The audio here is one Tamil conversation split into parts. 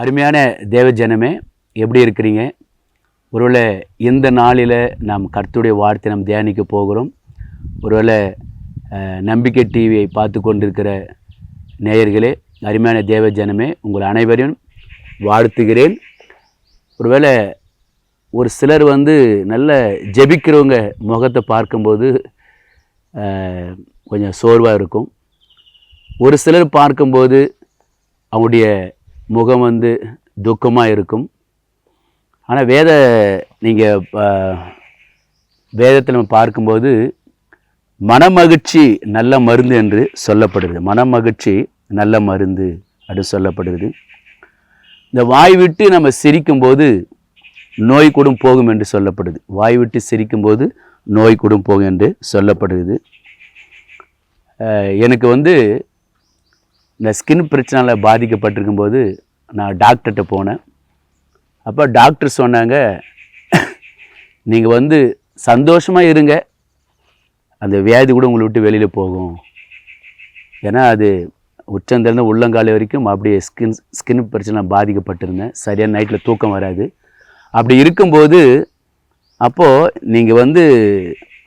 அருமையான தேவ ஜனமே எப்படி இருக்கிறீங்க? ஒருவேளை இந்த நாளில் நாம் கர்த்துடைய வார்த்தை நாம் தியானிக்க போகிறோம். ஒருவேளை நம்பிக்கை டிவியை பார்த்து கொண்டிருக்கிற நேயர்களே அருமையான தேவ ஜனமே உங்கள் அனைவரையும் வாழ்த்துகிறேன். ஒருவேளை ஒரு சிலர் வந்து நல்ல ஜெபிக்கிறவங்க முகத்தை பார்க்கும்போது கொஞ்சம் சோர்வாக இருக்கும். ஒரு சிலர் பார்க்கும்போது அவங்களுடைய முகம் வந்து துக்கமாக இருக்கும். ஆனால் வேத நீங்கள் வேதத்தில் நம்ம பார்க்கும்போது மனமகிழ்ச்சி நல்ல மருந்து என்று சொல்லப்படுகிறது. மனமகிழ்ச்சி நல்ல மருந்து அப்படின்னு சொல்லப்படுகிறது. இந்த வாய் விட்டு நம்ம சிரிக்கும்போது நோய் கூடும் போகும் என்று சொல்லப்படுது. வாய் விட்டு சிரிக்கும்போது நோய் கூடும் போகும் என்று சொல்லப்படுகிறது. எனக்கு வந்து இந்த ஸ்கின் பிரச்சனையில் பாதிக்கப்பட்டிருக்கும் போது நான் டாக்டர்கிட்ட போனேன். அப்போ டாக்டர் சொன்னாங்க நீங்கள் வந்து சந்தோஷமாக இருங்க. அந்த வியாதி கூட உங்களை விட்டு வெளியில் போகும். ஏன்னா அது உச்சந்திலிருந்து உள்ளங்கால் வரைக்கும் அப்படியே ஸ்கின் ஸ்கின் பிரச்சனை பாதிக்கப்பட்டிருந்தேன். சரியான நைட்டில் தூக்கம் வராது. அப்படி இருக்கும்போது அப்போது நீங்கள் வந்து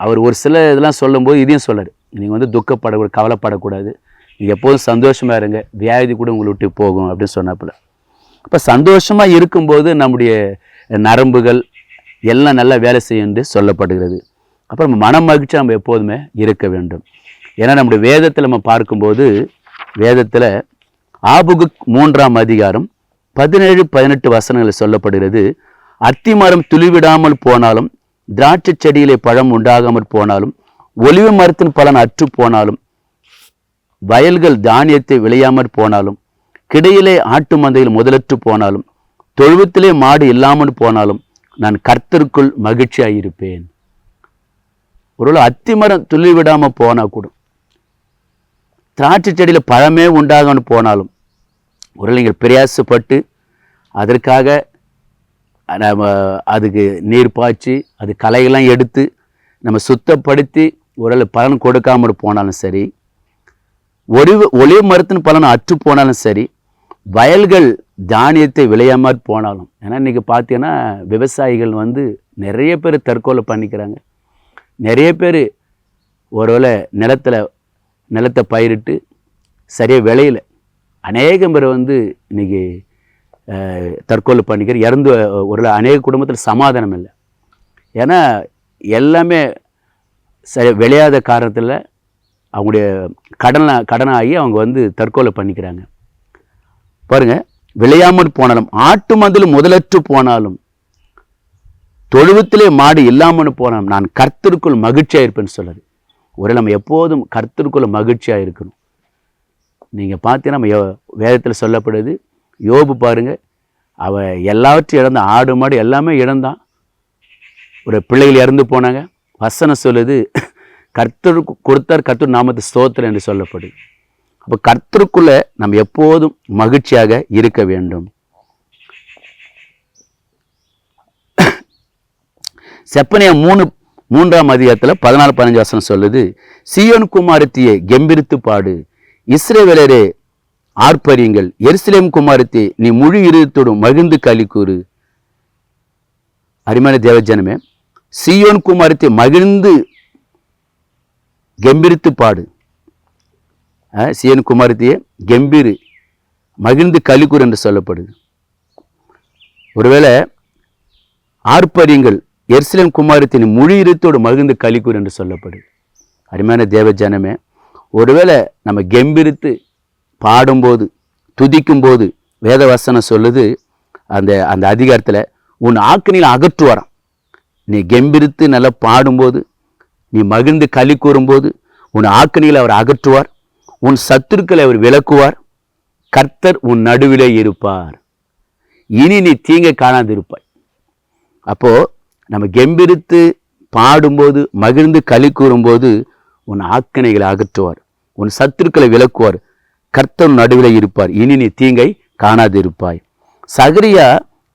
அவர் ஒரு சில இதெல்லாம் சொல்லும்போது இதையும் சொல்லார். நீங்கள் வந்து துக்கப்படக்கூடாது கவலைப்படக்கூடாது. எப்போதும் சந்தோஷமாக இருங்க. வியாதி கூட உங்களை விட்டு போகும் அப்படின்னு சொன்னாப்புல. இப்போ சந்தோஷமாக இருக்கும்போது நம்முடைய நரம்புகள் எல்லாம் நல்லா வேலை செய்யும் என்று சொல்லப்படுகிறது. அப்புறம் மன மகிழ்ச்சி நம்ம எப்போதுமே இருக்க வேண்டும். ஏன்னா நம்முடைய வேதத்தில் நம்ம பார்க்கும்போது வேதத்தில் ஆபுகு மூன்றாம் அதிகாரம் பதினேழு பதினெட்டு வசனங்களில் சொல்லப்படுகிறது அத்திமரம் துளிவிடாமல் போனாலும் திராட்சை செடியிலே பழம் உண்டாகாமல் போனாலும் ஒலிவு மரத்தின் பலன் அற்று போனாலும் வயல்கள் தானியத்தை விளையாமற் போனாலும் கிடையிலே ஆட்டு மந்தையில் முதலற்று போனாலும் தொழுவத்திலே மாடு இல்லாமல் போனாலும் நான் கர்த்தருக்குள் மகிழ்ச்சியாயிருப்பேன். ஒருவேளை அத்திமரம் துள்ளி விடாமல் போனால் கூட திராட்சை செடியில் பழமே உண்டாகணும் போனாலும் ஒருவேளை நீங்கள் பிரயாசப்பட்டு அதற்காக நம்ம அதுக்கு நீர் பாய்ச்சி அது களையெல்லாம் எடுத்து நம்ம சுத்தப்படுத்தி ஒருவேளை பலன் கொடுக்காமல் போனாலும் சரி ஒளிவு ஒளிவு மரத்தின் பலன் அற்று போனாலும் சரி வயல்கள் தானியத்தை விளையாமற் போனாலும் ஏன்னா இன்றைக்கி பார்த்தீங்கன்னா விவசாயிகள் வந்து நிறைய பேர் தற்கொலை பண்ணிக்கிறாங்க. நிறைய பேர் ஒருவேளை நிலத்தில் நிலத்தை பயிரிட்டு சரியாக விளையலை. அநேகம் பேர் வந்து இன்றைக்கி தற்கொலை பண்ணிக்கிற இறந்து ஒரு அநேக குடும்பத்தில் சமாதானம் இல்லை. ஏன்னா எல்லாமே சரி விளையாத காரணத்தில் அவங்களுடைய கடனை கடனாகி அவங்க வந்து தற்கொலை பண்ணிக்கிறாங்க. பாருங்க விளையாமல் போனாலும் ஆட்டு மந்தில் முதலற்று போனாலும் தொழுவத்திலே மாடு இல்லாமல் போனாலும் நான் கர்த்தருக்குள் மகிழ்ச்சியாக இருப்பேன்னு சொல்லுது ஒரு நம்ம எப்போதும் கர்த்தருக்குள்ள மகிழ்ச்சியாக இருக்கணும். நீங்கள் பார்த்தீங்கன்னா நம்ம வேதத்தில் சொல்லப்படுது யோபு பாருங்க அவள் எல்லாவற்றையும் இழந்த ஆடு மாடு எல்லாமே இழந்தான். ஒரு பிள்ளைகள் இறந்து போனாங்க. வசனம் சொல்லுது கர்த்தருக்கு கொடுத்தார் கர்த்தர் நாமத்து ஸ்தோத்திரம் என்று சொல்லப்படும். அப்போ கர்த்தருக்குள்ள நம்ம எப்போதும் மகிழ்ச்சியாக இருக்க வேண்டும். செப்பனைய மூணு மூன்றாம் அதிகாரத்தில் பதினாலு பதினஞ்சு வசனம் சொல்லுது சியோன் குமாரத்தியை கெம்பிரித்து பாடு இஸ்ரேவேலரே ஆர்ப்பரியுங்கள் எருசலேம் குமாரத்தி நீ முழு இருத்தோடும் மகிழ்ந்து களி கூறு. அருமையான தேவஜனமே சியோன் குமாரத்தை மகிழ்ந்து கம்பீரித்து பாடு. அஹ், சீயோன் குமாரத்தியே கெம்பீரு. மகிழ்ந்து கலிக்கூர் என்று சொல்லப்படுது. ஒருவேளை ஆர்ப்பரியங்கள் எருசலேம் குமாரத்தின் மொழி இருத்தோடு மகிழ்ந்து கலிக்கூர் என்று சொல்லப்படுது. அருமையான தேவஜனமே ஒருவேளை நம்ம கம்பீரித்து பாடும்போது துதிக்கும்போது வேதவசனம் சொல்லுது அந்த அந்த அதிகாரத்தில் உன் ஆக்கினியில் அகற்றுவாராம். நீ கெம்பிரித்து நல்லா பாடும்போது நீ மகிழ்ந்து களி கூறும்போது உன் ஆக்கணிகளை அவர் அகற்றுவார் உன் சத்துருக்களை அவர் விளக்குவார் கர்த்தர் உன் நடுவிலே இருப்பார். இனி நீ தீங்கை காணாதிருப்பாய். அப்போ நம்ம கெம்பிரித்து பாடும்போது மகிழ்ந்து களி கூறும்போது உன் ஆக்கணைகளை அகற்றுவார் உன் சத்துருக்களை விளக்குவார் கர்த்தர் நடுவில் நடுவிலே இருப்பார். இனி நீ தீங்கை காணாதிருப்பாய். சகரியா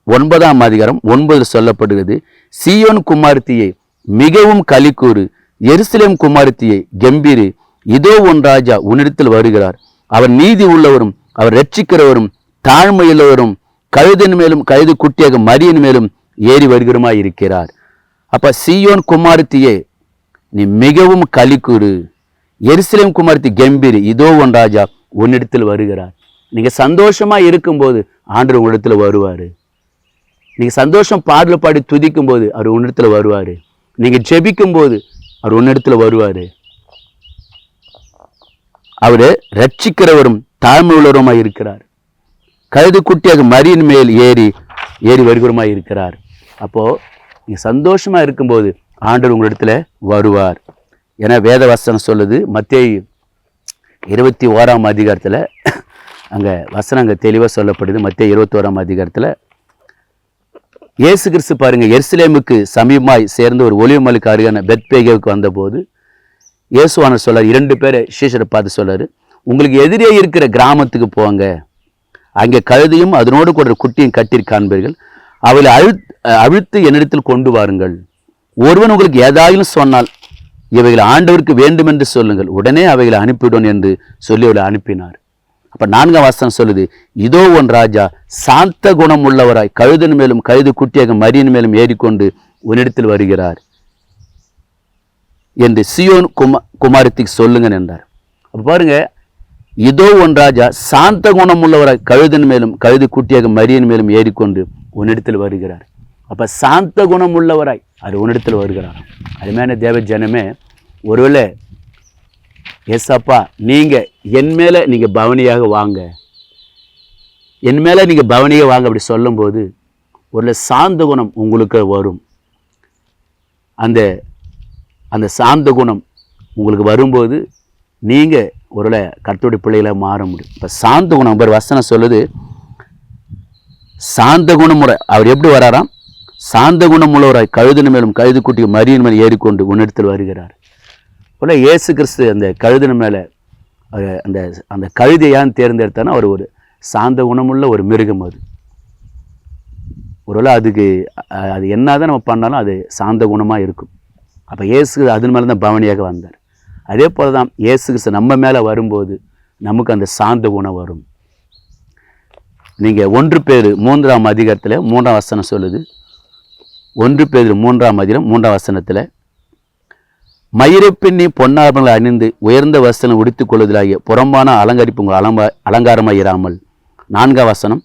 ஒன்பதாம் அதிகாரம் ஒன்பதில் சொல்லப்படுகிறது சீயோன் குமார்த்தியை மிகவும் களி கூறு எருசலேம் குமாரத்தியை கம்பீரி இதோ உன் ராஜா உன்னிடத்தில் வருகிறார். அவர் நீதி உள்ளவரும் அவர் ரட்சிக்கிறவரும் தாழ்மையுள்ளவரும் கழுதின் மேலும் கழுது குட்டியாக மரியன் மேலும் ஏறி வருகிறமாய் இருக்கிறார் அப்ப சீயோன் குமாரத்தியே நீ மிகவும் கலிக்குறு எருசலேம் குமாரத்தி கம்பீர் இதோ உன் ராஜா உன்னிடத்தில் வருகிறார். நீங்க சந்தோஷமா இருக்கும்போது ஆண்டு உங்களிடத்தில் வருவாரு. நீங்க சந்தோஷம் பாடல பாடி துதிக்கும் போது அவர் உன்னிடத்தில் வருவார். நீங்க ஜெபிக்கும் போது அவர் ஒன்னிடத்தில் வருவார். அவர் ரட்சிக்கிறவரும் தாழ்மை உள்ளவருமாய் இருக்கிறார். கழுது குட்டியாக மரியின் மேல் ஏறி ஏறி வருகிறமாய் இருக்கிறார். அப்போது நீங்கள் சந்தோஷமாக இருக்கும்போது ஆண்டவர் உங்களிடத்தில் வருவார். என வேத வசனம் சொல்லுது. மத்திய இருபத்தி ஓராம் அதிகாரத்தில் அங்கே வசனம் அங்கே தெளிவாக சொல்லப்படுது. மத்திய இருபத்தி ஓராம் இயேசு கிறிஸ்து பாருங்கள் எருசலேமுக்கு சமீபமாய் சேர்ந்த ஒரு ஒலிவமலுக்கு அருகான பெத்பேகேவுக்கு வந்தபோது இயேசுவான சொல்லார் இரண்டு பேரை சீஷரை பார்த்து சொல்லார் உங்களுக்கு எதிரே இருக்கிற கிராமத்துக்கு போங்க. அங்கே கழுதையும் அதனோடு கூட ஒரு குட்டியும் கட்டி காண்பீர்கள். அவளை அழு அழுத்து என்னிடத்தில் கொண்டு வாருங்கள். ஒருவன் உங்களுக்கு ஏதாயிலும் சொன்னால் இவைகளை ஆண்டவருக்கு வேண்டுமென்று சொல்லுங்கள். உடனே அவைகளை அனுப்பிவிடும் என்று சொல்லி அவளை அனுப்பினார். அப்ப நான்காம் வாசனம் சொல்லுது இதோ உன் ராஜா சாந்த குணம் உள்ளவராய் கழுதன் மேலும் கழுது குட்டியாக மரியன் மேலும் ஏறிக்கொண்டு உன்னிடத்தில் வருகிறார். என்று சியோன் குமா குமாரத்திக்கு சொல்லுங்க என்றார். அப்போ பாருங்க இதோ ஒன் ராஜா சாந்த குணம் உள்ளவராய் கழுதன் மேலும் கழுது குட்டியாக மரியன் மேலும் ஏறிக்கொண்டு உன்னிடத்தில் வருகிறார். அப்போ சாந்த குணம் உள்ளவராய் அது உன்னிடத்தில் வருகிறார் அருமையான தேவ ஜனமே ஒருவேளை எஸ்அப்பா நீங்க என் மேல நீங்க பவனியாக வாங்க. என் மேல நீங்க பவனியாக வாங்க அப்படி சொல்லும்போது ஒரு சாந்த குணம் உங்களுக்கு வரும். அந்த அந்த சாந்த குணம் உங்களுக்கு வரும்போது நீங்க ஒரு கர்த்தருடைய பிள்ளைகளை மாற முடியும். இப்போ சாந்த குணம் பேர் வசனம் சொல்லுது சாந்த குணமுறை அவர் எப்படி வராராம்? சாந்த குணமுள்ளவராய் கழுதின மேலும் கழுது குட்டி மரியின் மேல் ஏறிக்கொண்டு உன்னிடத்தில் வருகிறார். போல இயேசு கிறிஸ்து அந்த கழுதின மேலே அவர் அந்த அந்த கழுதை ஏன் தேர்ந்தெடுத்தானா அவர் ஒரு சாந்த குணமுள்ள ஒரு மிருகம் அது. ஒருவேளை அதுக்கு அது என்ன தான் நம்ம பண்ணாலும் அது சாந்த குணமாக இருக்கும். அப்போ இயேசு அதன் மேலே தான் பவனியாக வந்தார். அதே போல் தான் இயேசு கிறிஸ்து நம்ம மேலே வரும்போது நமக்கு அந்த சாந்த குணம் வரும். நீங்கள் ஒன்று பேர் மூன்றாம் அதிகாரத்தில் மூன்றாம் வசனம் சொல்லுது. ஒன்று பேர் மூன்றாம் அதிகாரம் மூன்றாம் வசனத்தில் மயிரைப்பின்னி பொன்னாபங்களை அணிந்து உயர்ந்த வசனம் உடுத்திக் கொள்வதிலாகிய புறம்பான அலங்கரிப்பு உங்கள் அலங்கா அலங்காரமாயிராமல். நான்காம் வசனம்.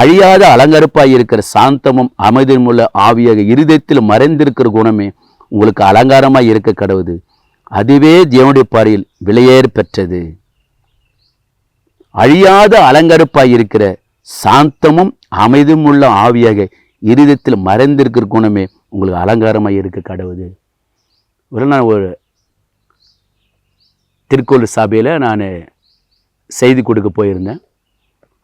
அழியாத அலங்கரிப்பாய் இருக்கிற சாந்தமும் அமைதியும் உள்ள ஆவியாக இருதயத்தில் மறைந்திருக்கிற குணமே உங்களுக்கு அலங்காரமாய் இருக்க கடவுது. அதுவே தேவனுடைய பாறையில் விலையேற் பெற்றது அழியாத அலங்கரிப்பாய் இருக்கிற சாந்தமும் அமைதியும் உள்ள ஆவியாக இருதயத்தில் மறைந்திருக்கிற குணமே உங்களுக்கு அலங்காரமாய் இருக்க கடவுது. ஒரு நான் ஒரு திருக்கோள் சபையில் நான் செய்தி கொடுக்க போயிருந்தேன்.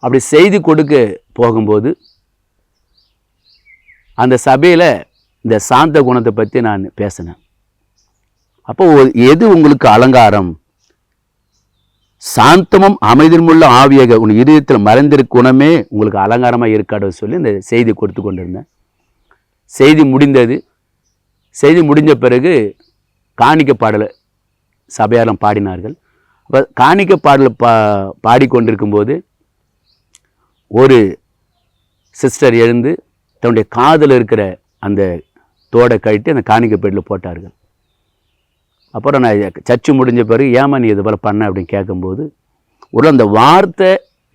அப்படி செய்தி கொடுக்க போகும்போது அந்த சபையில் இந்த சாந்த குணத்தை பற்றி நான் பேசினேன். அப்போ எது உங்களுக்கு அலங்காரம்? சாந்தமும் அமைதியுமுள்ள ஆவியாக உன் இதயத்தில் மறைந்திருக்க குணமே உங்களுக்கு அலங்காரமாக இருக்காடு சொல்லி இந்த செய்தி கொடுத்து கொண்டிருந்தேன். செய்தி முடிந்தது. செய்தி முடிஞ்ச பிறகு காணிக்க பாடலை சபையாரம் பாடினார்கள். அப்போ காணிக்க பாடலை பா பாடிக்கொண்டிருக்கும்போது ஒரு சிஸ்டர் எழுந்து தன்னுடைய காதில் இருக்கிற அந்த தோடை கழட்டி அந்த காணிக்க பேட்டில் போட்டார்கள். அப்புறம் நான் சர்ச்சு முடிஞ்ச பிறகு ஏமா நீ இது போல் பண்ண? அப்படின்னு கேட்கும்போது ஒரு அந்த வார்த்தை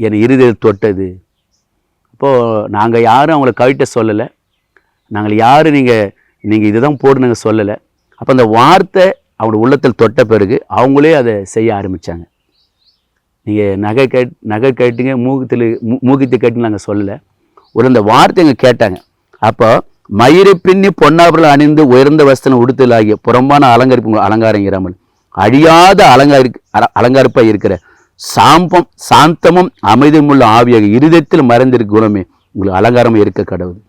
என் இறுதியில் தொட்டது. அப்போது நாங்கள் யாரும் அவங்கள கவிட்ட சொல்லலை. நாங்கள் யாரும் நீங்கள் நீங்கள் இதுதான் போடுனுங்க சொல்லலை. அப்போ அந்த வார்த்தை அவனோட உள்ளத்தில் தொட்ட பிறகு அவங்களே அதை செய்ய ஆரம்பித்தாங்க நீங்கள் நகை கேட் நகை கேட்டீங்க மூகத்தில் மூ மூக்கத்தை கேட்டுன்னு நாங்கள் சொல்லலை. ஒரு அந்த வார்த்தை எங்கள் கேட்டாங்க. அப்போ மயிரை பின்னி பொன்னாபுரம் அணிந்து உயர்ந்த வசதம் உடுத்தல் ஆகிய புறம்பான அலங்கரிப்பு உங்கள் அலங்காரம் இராமல் அழியாத அலங்காரி அல- அலங்கரிப்பாக இருக்கிற சாம்பம் சாந்தமும் அமைதியும் உள்ள ஆவியாக இருதயத்தில் மறைந்திருக்க குணமே உங்களுக்கு அலங்காரம் இருக்க கடவுள்.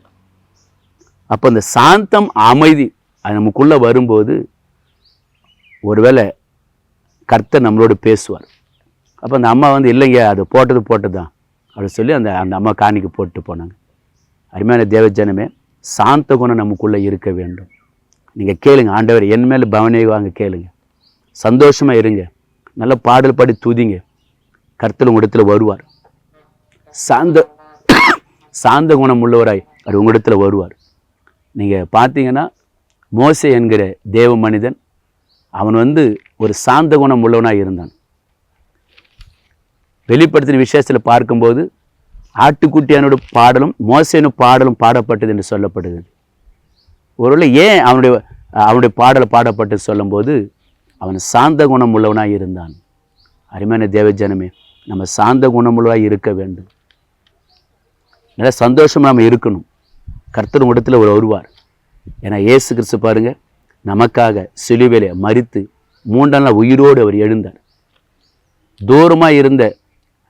அப்போ இந்த சாந்தம் அமைதி அது நமக்குள்ளே வரும்போது ஒருவேளை கர்த்தர் நம்மளோட பேசுவார். அப்போ அந்த அம்மா வந்து இல்லைங்க அது போட்டது போட்டது தான் அப்படின்னு சொல்லி அந்த அந்த அம்மா காணிக்கு போட்டு போனாங்க. அருமையான தேவஜனமே சாந்த குணம் நமக்குள்ளே இருக்க வேண்டும். நீங்கள் கேளுங்க ஆண்டவர் என் மேலே பவனே வாங்க கேளுங்க. சந்தோஷமாக இருங்க. நல்ல பாடல் பாடி துதிங்க. கர்த்தர் உங்கள் இடத்துல வருவார். சாந்த சாந்த குணம் உள்ளவராய் அவர் உங்களிடத்தில் வருவார். நீங்கள் பார்த்தீங்கன்னா மோசே என்கிற தேவ மனிதன் அவன் வந்து ஒரு சாந்த குணம் உள்ளவனாக இருந்தான். வெளிப்படுத்தின விசேஷத்தில் பார்க்கும்போது ஆட்டுக்குட்டியானோட பாடலும் மோசேனு பாடலும் பாடப்பட்டது என்று சொல்லப்படுகிறது. ஒருவேளை ஏன் அவனுடைய அவனுடைய பாடல் பாடப்பட்டு சொல்லும்போது அவன் சாந்த குணம் உள்ளவனாக இருந்தான். அருமையான தேவஜனமே நம்ம சாந்த குணமுள்ளவாக இருக்க வேண்டும். நல்லா சந்தோஷமாக நம்ம இருக்கணும். கர்த்தர் இடத்துல ஒரு வருவார். ஏன்னா இயேசு கிறிஸ்து பாருங்க நமக்காக சிலுவையில மறித்து மூன்றாம் நாள் உயிரோடு அவர் எழுந்தார். தூரமாக இருந்த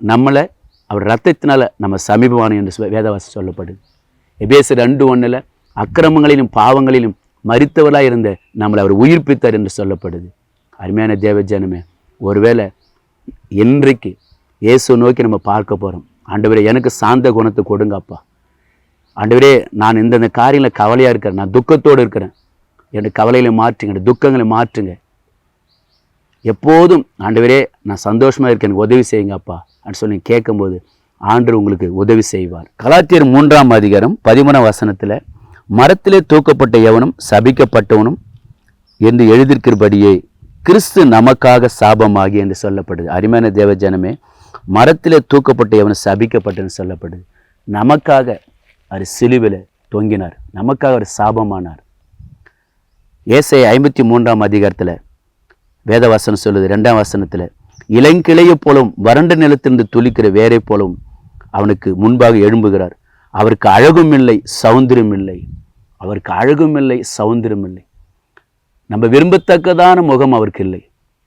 நம்மளை அவர் ரத்தத்தினால நம்ம சமீபமான என்று வேதவாசி வேதவாசம் சொல்லப்படுது. எபேசு ரெண்டு ஒன்றில் அக்கிரமங்களிலும் பாவங்களிலும் மறித்தவர்களாக இருந்த நம்மளை அவர் உயிர்ப்பித்தார் என்று சொல்லப்படுது. அருமையான தேவஜானமே ஒருவேளை இன்றைக்கு இயேசு நோக்கி நம்ம பார்க்க போகிறோம் ஆண்டவரே எனக்கு சாந்த குணத்தை கொடுங்கப்பா. ஆண்டவரே நான் இந்தந்த காரியங்களில் கவலையாக இருக்கிறேன். நான் துக்கத்தோடு இருக்கிறேன். என்னுடைய கவலைகளை மாற்றுங்க என்னுடைய துக்கங்களை மாற்றுங்க. எப்போதும் ஆண்டவரே நான் சந்தோஷமாக இருக்கேன் எனக்கு உதவி செய்யுங்கப்பா அப்படின்னு சொல்லி கேட்கும்போது ஆண்டு உங்களுக்கு உதவி செய்வார். கலாத்தியர் மூன்றாம் அதிகாரம் பதிமூணாம் வசனத்தில் மரத்திலே தூக்கப்பட்ட எவனும் சபிக்கப்பட்டவனும் என்று எழுதியிருக்கிறபடியே கிறிஸ்து நமக்காக சாபமாகி என்று சொல்லப்படுது. அருமையான தேவஜனமே மரத்திலே தூக்கப்பட்ட எவனும் சபிக்கப்பட்டன்னு சொல்லப்படுது. நமக்காக அவர் சிலுவில தொங்கினார். நமக்காக அவர் சாபமானார். ஏசை ஐம்பத்தி மூன்றாம் அதிகாரத்தில் வேதவாசனம் சொல்லுது ரெண்டாம் வசனத்தில் இளங்கிளையை போலும் வறண்ட நிலத்திலிருந்து துளிக்கிற வேரை போலவும் அவனுக்கு முன்பாக எழும்புகிறார். அவருக்கு அழகும் இல்லை சௌந்தரியம் இல்லை அவருக்கு அழகும் இல்லை சௌந்தரியம் இல்லை நம்ம விரும்பத்தக்கதான முகம் அவருக்கு இல்லை.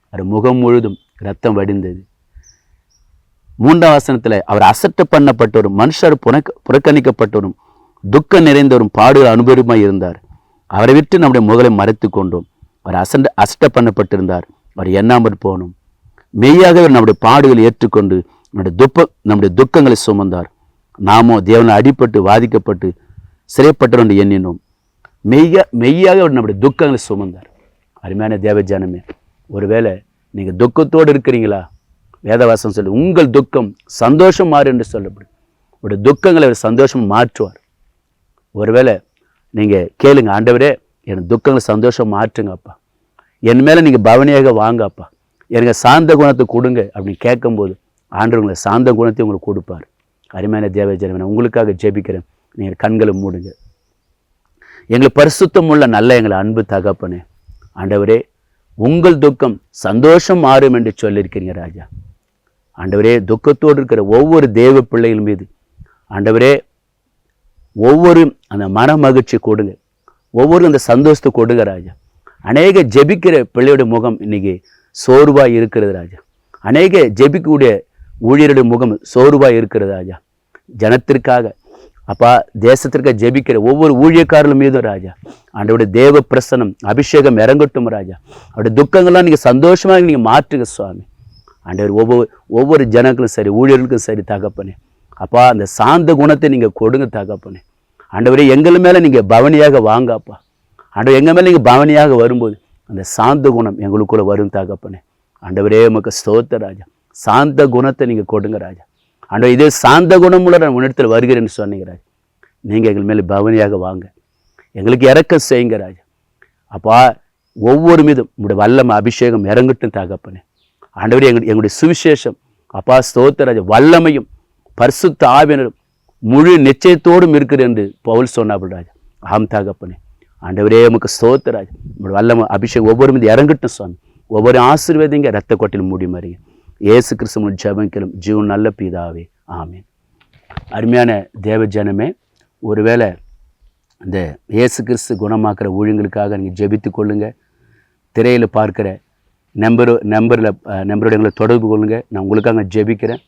அவர் முகம் முழுதும் ரத்தம் வடிந்தது. மூன்றாம் வசனத்தில் அவர் அசட்ட பண்ணப்பட்டவரும் மனுஷர் புனக் புறக்கணிக்கப்பட்டவரும் துக்கம் நிறைந்தவரும் பாடுகள் அனுபவமாய் இருந்தார். அவரை விட்டு நம்முடைய முகலை மறைத்து கொண்டோம். அவர் அசண்ட அசட்ட பண்ணப்பட்டிருந்தார். அவர் எண்ணாமற் போனோம். மெய்யாகவே அவர் நம்முடைய பாடுகளை ஏற்றுக்கொண்டு நம்முடைய துப்ப நம்முடைய துக்கங்களை சுமந்தார். நாமோ தேவனை அடிபட்டு வாதிக்கப்பட்டு சிறைப்பட்டவர் என்று எண்ணினோம். மெய்யா மெய்யாக அவர் நம்முடைய துக்கங்களை சுமந்தார். அருமையான தேவஜானமே ஒருவேளை நீங்கள் துக்கத்தோடு இருக்கிறீங்களா? வேதவாசம் சொல்லி உங்கள் துக்கம் சந்தோஷம் மாறு என்று சொல்லப்படும். உங்களுடைய துக்கங்களை அவர் சந்தோஷம் மாற்றுவார். ஒருவேளை நீங்கள் கேளுங்க ஆண்டவரே என் துக்கங்களை சந்தோஷம் மாற்றுங்கப்பா. என் மேலே நீங்கள் பவனியாக வாங்கப்பா. எனக்கு சாந்த குணத்தை கொடுங்க அப்படின்னு கேட்கும்போது ஆண்டவர் உங்களை சாந்த குணத்தை உங்களுக்கு கொடுப்பார். அருமையான தேவஜனமே உங்களுக்காக ஜெபிக்கிறேன். நீங்கள் கண்களை மூடுங்க. எங்களை பரிசுத்தம் உள்ள நல்ல எங்களை அன்பு தகப்பனே. ஆண்டவரே உங்கள் துக்கம் சந்தோஷம் மாறும் என்று சொல்லியிருக்கிறீங்க ராஜா. ஆண்டவரே துக்கத்தோடு இருக்கிற ஒவ்வொரு தேவ பிள்ளைகள் மீது ஆண்டவரே ஒவ்வொரு அந்த மன மகிழ்ச்சி கொடுங்க. ஒவ்வொரு அந்த சந்தோஷத்தை கொடுங்க ராஜா. அநேக ஜெபிக்கிற பிள்ளையோட முகம் இன்னைக்கு சோர்வாக இருக்கிறது ராஜா. அநேக ஜெபிக்கக்கூடிய ஊழியருடைய முகம் சோர்வாக இருக்கிறது ராஜா. ஜனத்திற்காக அப்பா தேசத்திற்காக ஜெபிக்கிற ஒவ்வொரு ஊழியக்காரர்கள் மீதும் ராஜா. அவருடைய தேவ பிரசனம் அபிஷேகம் இறங்கட்டும் ராஜா. அவருடைய துக்கங்கள்லாம் நீங்கள் சந்தோஷமாக நீங்கள் மாற்றுங்க சுவாமி. ஆண்டவர் ஒவ்வொரு ஒவ்வொரு ஜனங்களும் சரி ஊழியர்களுக்கும் சரி தகப்பனே. அப்பா அந்த சாந்த குணத்தை நீங்கள் கொடுங்க தகப்பனே. ஆண்டவரே எங்கள் மேலே நீங்கள் பவனியாக வாங்கப்பா. ஆண்டவர் எங்கள் மேலே நீங்கள் பவனியாக வரும்போது அந்த சாந்த குணம் எங்களுக்குள்ளே வரும் தகப்பனே. ஆண்டவரே உமக்கு ஸ்தோத்த ராஜா. சாந்த குணத்தை நீங்கள் கொடுங்க ராஜா. ஆண்டவர் இதே சாந்த குணமுள்ள நான் உன்னிடத்தில் வருகிறேன்னு சொன்னீங்க ராஜா. நீங்கள் எங்கள் மேலே பவனியாக வாங்க. எங்களுக்கு இறக்கம் செய்யுங்க ராஜா. அப்பா ஒவ்வொரு மீதும் உங்களுடைய வல்லம் அபிஷேகம் இறங்கட்டும் தகப்பனே. ஆண்டவரே எங்கள் எங்களுடைய சுவிசேஷம் அப்பா ஸ்தோத்திராஜ வல்லமையும் பரிசுத்த ஆவினரும் முழு நிச்சயத்தோடும் இருக்குது என்று பவுல் சொன்னார்கள் ராஜா. ஆம் தகப்பனே ஆண்டவரே நமக்கு ஸ்தோத்திராஜ் நம்மளோட வல்லமை அபிஷேகம் ஒவ்வொரு மீது இறங்கட்டும் சுவாமி. ஒவ்வொரு ஆசீர்வாதிங்க ரத்த கொட்டில் மூடி மாறிங்க ஏசு கிறிஸ்துவ ஜபங்கிலும் ஜீவன் நல்ல பிதாவே. ஆமீன். அருமையான தேவ ஜனமே ஒருவேளை இந்த இயேசு கிறிஸ்து குணமாக்குற ஊழியங்களுக்காக நீங்கள் ஜெபித்து கொள்ளுங்க. திரையில் பார்க்குற நம்பர் நம்பரில் நம்பரோட எங்களை தொடர்பு கொள்ளுங்கள் நான் உங்களுக்காக ஜெபிக்கிறேன்.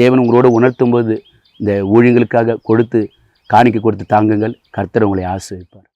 தேவன் உங்களோட உணர்த்தும் போது இந்த ஊழியங்களுக்காக கொடுத்து காணிக்க கொடுத்து தாங்குங்கள். கர்த்தர் உங்களை ஆசிர்வதிப்பார்.